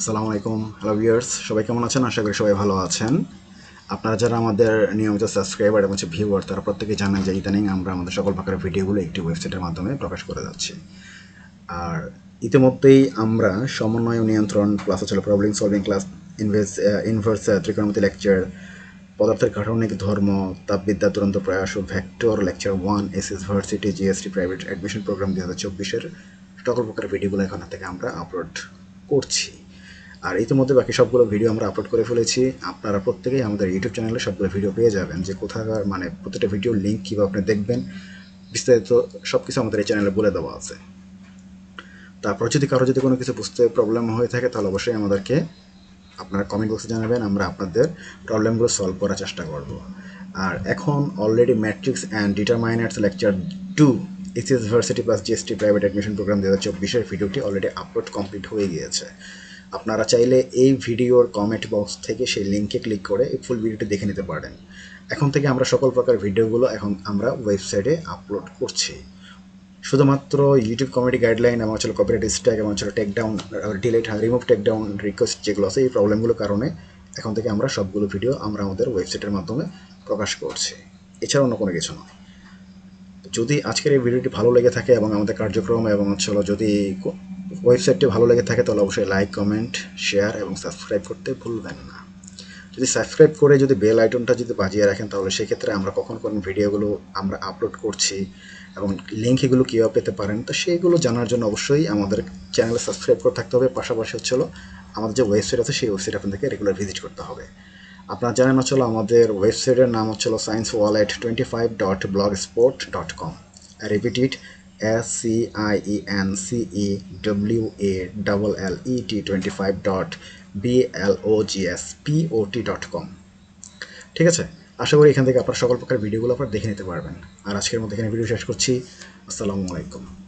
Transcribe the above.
আসসালামু আলাইকুম, hello viewers, সবাই কেমন আছেন? আশা করি সবাই ভালো আছেন। আপনারা যারা আমাদের নিয়মিত সাবস্ক্রাইবার এবং হচ্ছে ভিউয়ার, তারা প্রত্যেকেই জানেন যে ইদানিং আমরা আমাদের সকল প্রকারের ভিডিওগুলো একটি ওয়েবসাইটের মাধ্যমে প্রকাশ করে যাচ্ছি। আর ইতিমধ্যেই আমরা সমন্বয় নিয়ন্ত্রণ ক্লাস হচ্ছিল প্রবলেম সলভিং ক্লাস ইনভেস ইনভার্স ত্রিকোণমিতি লেকচার পদার্থের কাঠনিক ধর্ম, তাপবিদ্যা তুরন্ত প্রয়াস ও vector lecture one S S varsity GST private admission programme দুই হাজার চব্বিশের সকল প্রকারের ভিডিওগুলো এখান থেকে আমরা আপলোড করছি। আর ইতিমধ্যে বাকি সবগুলো ভিডিও আমরা আপলোড করে ফেলেছি। আপনারা প্রত্যেকেই আমাদের ইউটিউব চ্যানেলে সবগুলো ভিডিও পেয়ে যাবেন যে কোথাকার মানে প্রত্যেকটা ভিডিওর লিঙ্ক কীভাবে আপনি দেখবেন, বিস্তারিত সব কিছু আমাদের এই চ্যানেলে বলে দেওয়া আছে। তারপর যদি কারও যদি কোনো কিছু বুঝতে প্রবলেম হয়ে থাকে, তাহলে অবশ্যই আমাদেরকে আপনারা কমেন্ট বক্সে জানাবেন, আমরা আপনাদের প্রবলেমগুলো সলভ করার চেষ্টা করব। আর এখন already matrix and determinants lecture two SS varsity plus GST private admission programme দু হাজার চব্বিশের ভিডিওটি অলরেডি আপলোড কমপ্লিট হয়ে গিয়েছে। আপনারা চাইলে এই ভিডিওর কমেন্ট বক্স থেকে সেই লিঙ্কে ক্লিক করে এই ফুল ভিডিওটি দেখে নিতে পারেন। এখন থেকে আমরা সকল প্রকার ভিডিওগুলো এখন আমরা ওয়েবসাইটে আপলোড করছি। শুধুমাত্র ইউটিউব কমেডি গাইডলাইন এবং হচ্ছে কপিরাইট স্ট্যাক এবং হচ্ছে take down delete remove take down request যেগুলো আছে, এই প্রবলেমগুলোর কারণে এখন থেকে আমরা সবগুলো ভিডিও আমরা আমাদের ওয়েবসাইটের মাধ্যমে প্রকাশ করছি। এছাড়া অন্য কোনো কিছু নয়। যদি আজকের এই ভিডিওটি ভালো লেগে থাকে এবং আমাদের কার্যক্রম এবং হচ্ছে যদি ওয়েবসাইটটি ভালো লেগে থাকে তাহলে অবশ্যই লাইক, কমেন্ট, শেয়ার এবং সাবস্ক্রাইব করতে ভুলবেন না। যদি সাবস্ক্রাইব করে যদি বেল আইকনটা যদি বাজিয়ে রাখেন তাহলে সেক্ষেত্রে আমরা কখন কোন ভিডিওগুলো আমরা আপলোড করছি এবং লিঙ্ক এগুলো কীভাবে পেতে পারেন, তো সেইগুলো জানার জন্য অবশ্যই আমাদের চ্যানেলে সাবস্ক্রাইব করে থাকতে হবে। পাশাপাশি হচ্ছিল আমাদের যে ওয়েবসাইট আছে সেই ওয়েবসাইট আপনাদেরকে রেগুলার ভিজিট করতে হবে। আপনারা জানেন হচ্ছিল আমাদের ওয়েবসাইটের নাম হচ্ছিল science wallet twenty five dot blogspot dot com repeat it P O T dot com ঠিক আছে? আশা করি এখান থেকে আপনার সকল প্রকার ভিডিওগুলো আপনারা দেখে নিতে পারবেন। আর আজকের মধ্যে এখানে ভিডিও শেষ করছি। আসসালামু আলাইকুম।